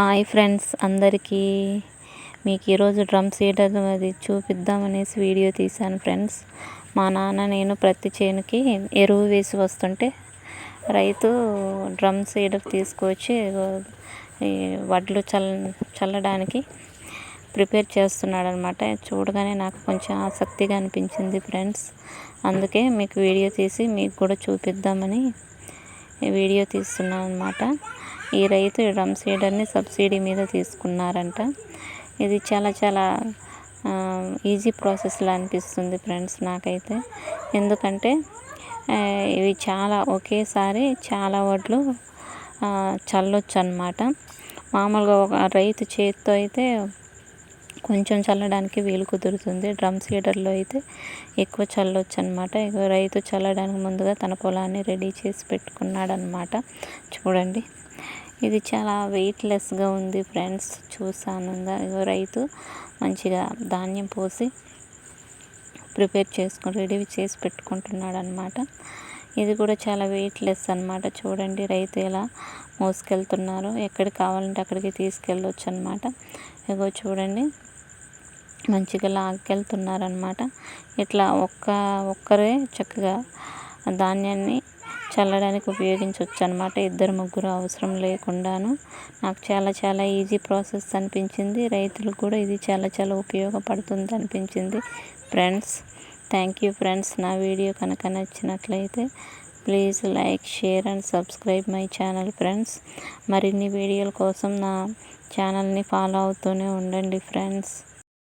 Hi friends అందరికీ. మీకు ఈరోజు డ్రమ్ సీడర్ అది చూపిద్దామనేసి వీడియో తీశాను ఫ్రెండ్స్. మా నాన్న నేను ప్రతి చేనుకి ఎరువు వేసి వస్తుంటే రైతు డ్రమ్ సీడర్ తీసుకొచ్చి వడ్లు చల్ చల్లడానికి ప్రిపేర్ చేస్తున్నాడు అనమాట చూడగానే నాకు కొంచెం ఆసక్తిగా అనిపించింది ఫ్రెండ్స్. అందుకే మీకు వీడియో తీసి మీకు కూడా చూపిద్దామని వీడియో తీస్తున్నాను అనమాట ఈ రైతు డ్రమ్ సీడర్ని సబ్సిడీ మీద తీసుకున్నారంట. ఇది చాలా చాలా ఈజీ ప్రాసెస్లా అనిపిస్తుంది ఫ్రెండ్స్ నాకైతే. ఎందుకంటే ఇవి చాలా ఒకేసారి చాలా వడ్లు చల్లొచ్చు అనమాట మామూలుగా ఒక రైతు చేతితో అయితే కొంచెం చల్లడానికి వీలు కుదురుతుంది. డ్రమ్ సీడర్లో అయితే ఎక్కువ చల్లొచ్చు అనమాట రైతు చల్లడానికి ముందుగా తన పొలాన్ని రెడీ చేసి పెట్టుకున్నాడనమాట చూడండి. ఇది చాలా వెయిట్లెస్గా ఉంది ఫ్రెండ్స్ చూసాను రైతు మంచిగా ధాన్యం పోసి ప్రిపేర్ చేసుకొని రెడీ చేసి పెట్టుకుంటున్నాడు అనమాట ఇది కూడా చాలా వెయిట్లెస్ అనమాట చూడండి రైతు ఎలా మోసుకెళ్తున్నారు. ఎక్కడికి కావాలంటే అక్కడికి తీసుకెళ్ళొచ్చు అనమాట ఇగో చూడండి మంచిగా లాక్కెళ్తున్నారనమాట ఇట్లా ఒక్క ఒక్కరే చక్కగా ధాన్యాన్ని చల్లడానికి ఉపయోగించవచ్చు అనమాట ఇద్దరు ముగ్గురు అవసరం లేకుండాను. నాకు చాలా చాలా ఈజీ ప్రాసెస్ అనిపించింది. రైతులకు కూడా ఇది చాలా చాలా ఉపయోగపడుతుంది అనిపించింది. Friends thank you friends. నా వీడియో కనుక నచ్చినట్లయితే please like share and subscribe my channel friends. మరిన్ని వీడియోల కోసం నా ఛానల్ని ఫాలో అవుతూనే ఉండండి ఫ్రెండ్స్.